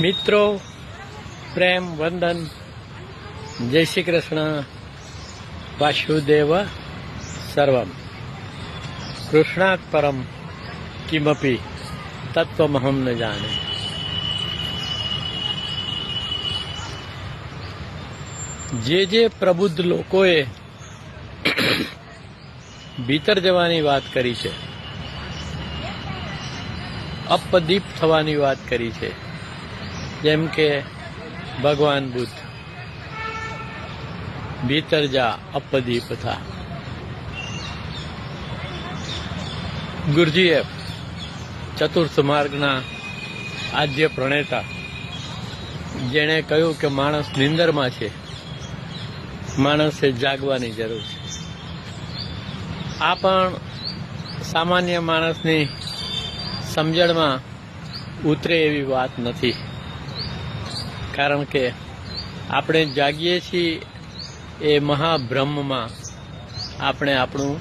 મિત્રો, પ્રેમ, વંદન. જય શ્રી કૃષ્ણ. વાસુદેવ સર્વમ. કૃષ્ણાત પરમ કિમપી તત્વમહમ ન જાણે. જે જે પ્રબુદ્ધ લોકોએ ભીતર જવાની વાત કરી છે અપદીપ થવાની વાત કરી છે જેમ કે ભગવાન બુદ્ધ, ભીતર જા અપદીપ થા. ગુરુજીએ ચતુર્થ માર્ગના આદ્ય પ્રણેતા, જેણે કહ્યું કે માણસ નિંદરમાં છે, માણસે જાગવાની જરૂર છે. આ પણ સામાન્ય માણસની સમજણમાં ઉતરે એવી વાત નથી. કારણ કે આપણે જાગીએ છીએ એ મહાબ્રહ્મમાં આપણે આપણું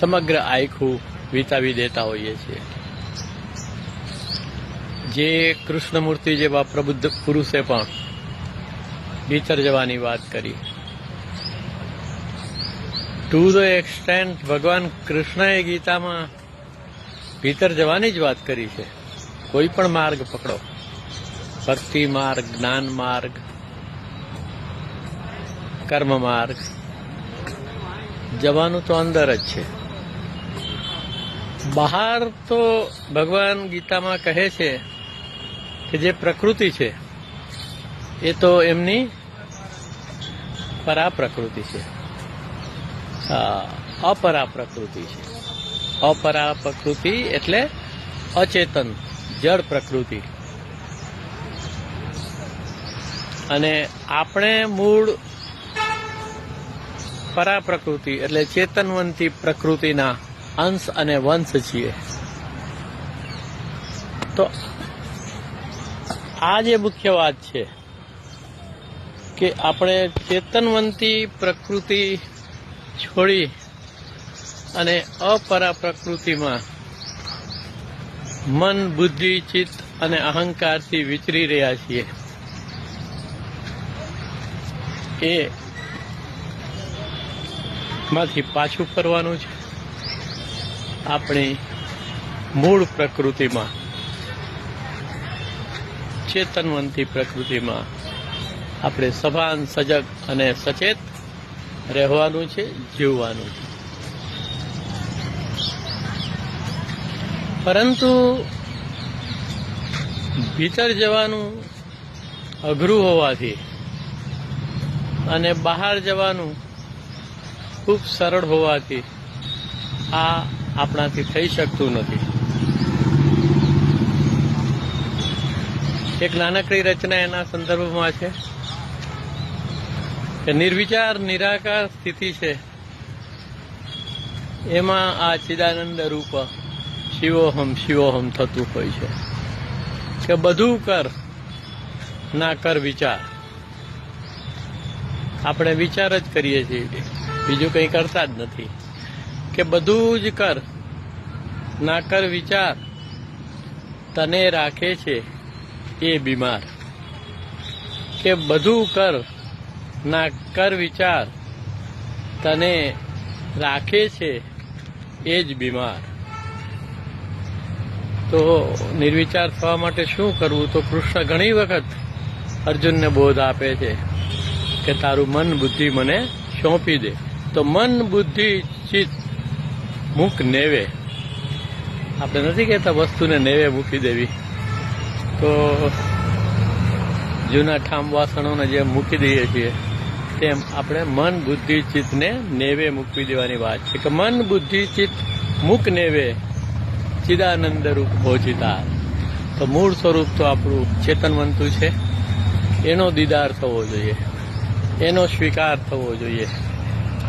સમગ્ર આયખું વિતાવી દેતા હોઈએ છીએ. જે કૃષ્ણમૂર્તિ જેવા પ્રબુદ્ધ પુરુષે પણ ભીતર જવાની વાત કરી. ટુ ધ એક્સટેન્ટ ભગવાન કૃષ્ણએ ગીતામાં ભીતર જવાની જ વાત કરી છે. કોઈ પણ માર્ગ પકડો. ભક્તિ માર્ગ, જ્ઞાન માર્ગ, કર્મ માર્ગ. જવાનું તો અંદર જ છે. બહાર તો ભગવાન ગીતામાં કહે છે કે જે પ્રકૃતિ છે, એ તો એમની પરા પ્રકૃતિ છે. અપરા પ્રકૃતિ છે. અપરા પ્રકૃતિ એટલે અચેતન, જળ પ્રકૃતિ. અને આપણે મૂળ પરા પ્રકૃતિ એટલે ચેતનવંતી પ્રકૃતિના અંશ અને વંશ છીએ. તો આ જે મુખ્ય વાત છે કે આપણે ચેતનવંતી પ્રકૃતિ છોડી અને અપરા પ્રકૃતિમાં મન, બુદ્ધિ, ચિત્ત અને અહંકારથી વિચરી રહ્યા છીએ. એ માંથી પાછું ફરવાનું છે. આપણી મૂળ પ્રકૃતિમાં, ચેતનવંતી પ્રકૃતિમાં આપણે સભાન, સજગ અને સચેત રહેવાનું છે, જીવવાનું છે. પરંતુ ભીતર જવાનું અઘરું હોવાથી અને બહાર જવાનું ખૂબ સરળ હોવાથી આ આપણાથી થઈ શકતું નથી. એક નાનકડી રચના એના સંદર્ભમાં છે કે નિર્વિચાર, નિરાકાર સ્થિતિ છે. એમાં આ ચિદાનંદ રૂપ શિવોહમ શિવોહમ થતું હોય છે. કે બધું કર, ના કર વિચાર. આપણે વિચાર જ કરીએ છીએ બીજું કંઈ કરતા જ નથી. કે બધું જ કર, ના કર વિચાર, તને રાખે છે એ બીમાર. કે બધું કર, ના કર વિચાર, તને રાખે છે એ જ બીમાર. તો નિર્વિચાર થવા માટે શું કરવું? તો કૃષ્ણ ઘણી વખત અર્જુનને બોધ આપે છે. કે તારું મન બુદ્ધિ મને સોંપી દે. તો મન બુદ્ધિ ચિત્ત મૂક નેવે. આપણે નથી કહેતા વસ્તુને નેવે મૂકી દેવી. તો જૂના ઠામ વાસણોને જેમ મૂકી દઈએ છીએ, તેમ આપણે મન બુદ્ધિ ચિત્તને નેવે મૂકવી દેવાની વાત છે કે મન બુદ્ધિ ચિત્ત મુક નેવે. ચિદાનંદ રૂપ ભોજિતા. તો મૂળ સ્વરૂપ તો આપણું ચેતનવંતુ છે. એનો દીદાર થવો જોઈએ. એનો સ્વીકાર થવો જોઈએ.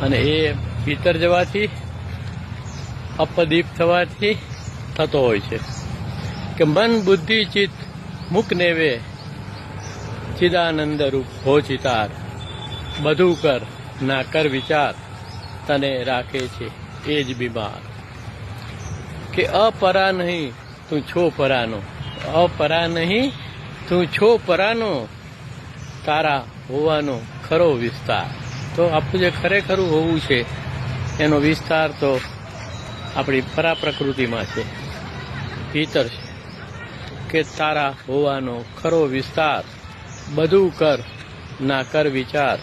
અને એ ભીતર જવાથી, અપદીપ થવાથી થતો હોય છે. કે મન, બુદ્ધિ, ચિત્ત મુક નેવે, ચિદાનંદ રૂપ હો ચિતાર બધું કર, ના કર વિચાર, તને રાખે છે, એ જ બીમાર. કે અપરા નહીં, તું છો પરાનો. અપરા નહીં, તું છો પરાનો. તારા હોવાનો ખરો વિસ્તાર. તો આપણું જે ખરેખરું હોવું છે, એનો વિસ્તાર તો આપણી પરાપ્રકૃતિમાં છે. ભીતર છે. કે તારા હોવાનો ખરો વિસ્તાર બધું કર, ના કર વિચાર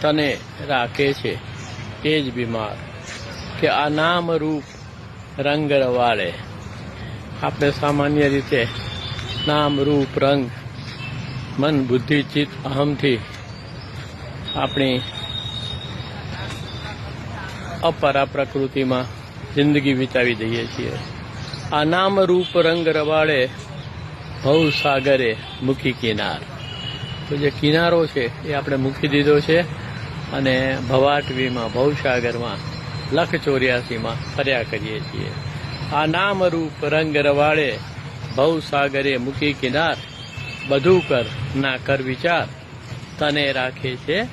તને રાખે છે. એ જ બીમાર. કે આ નામ રૂપ રંગ રવાળે આપણે સામાન્ય રીતે નામ રૂપ રંગ મન, બુદ્ધિ, ચિત્ત અહમથી આપણી અપરા પ્રકૃતિમાં જિંદગી વિતાવી દઈએ છીએ. આ નામ રૂપ રંગ રવાડે ભવ સાગરે મૂકી કિનાર. તો જે કિનારો છે એ આપણે મૂકી દીધો છે અને ભવાટવીમાં ભવસાગરમાં લખ ચોર્યાસીમાં ફર્યા કરીએ છીએ. આ નામ રૂપ રંગ રવાળે ભવસાગરે મૂકી કિનાર બધું કર ના કર વિચાર. તને રાખે છે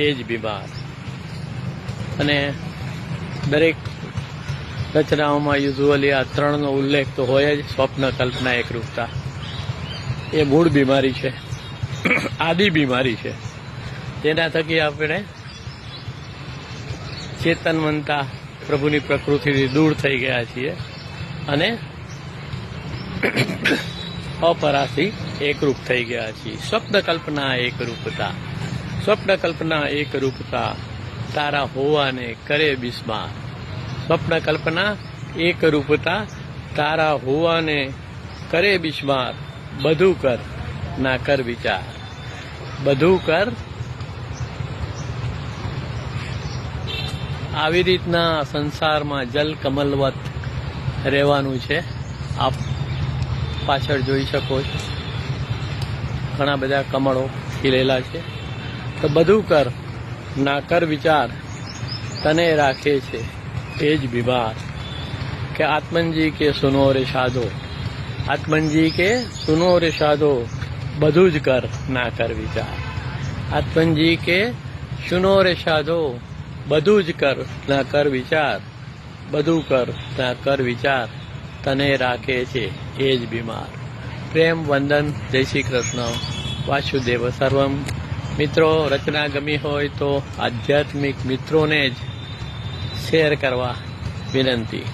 એ જ બીમાર. અને દરેક રચનાઓમાં યુઝુઅલી આ ત્રણનો ઉલ્લેખ તો હોય જ, સ્વપ્ન, કલ્પના, એકરૂપતા. એ મૂળ બીમારી છે. આદિ બીમારી છે. તેના થકી આપણે ચેતનવંતા પ્રભુની પ્રકૃતિથી દૂર થઈ ગયા છીએ અને અપરાથી એકરૂપ થઈ ગયા છીએ. સ્વપ્ન કલ્પના એકરૂપતા. સ્વપ્ન કલ્પના એકરૂપતા તારા હોવાને કરે બિસ્માર. સ્વપ્ન કલ્પના એકરૂપતા તારા હોવાને કરે બિસ્માર. બધું કર, ના કર વિચાર. બધું કર. આવી રીતના સંસારમાં જલ કમલવત રહેવાનું છે. આપ પાછળ જોઈ શકો છો. ઘણા બધા કમળો ખીલેલા છે. તો બધું કર ના કર વિચાર તને રાખે છે. એ જ બીમાર. કે આત્મનજી કે સુનો રે સાધો. આત્મનજી કે સુનો રે સાધો, બધું જ કર ના કર વિચાર. આત્મનજી કે સુનો રે સાધો, બધું જ કર ના કર વિચાર. બધું કર ના કર વિચાર તને રાખે છે. એ જ બીમાર. પ્રેમ, વંદન, જય શ્રી કૃષ્ણ. વાસુદેવ સર્વમ. મિત્રો, રચના ગમી હોય તો આધ્યાત્મિક મિત્રોને જ શેર કરવા વિનંતી.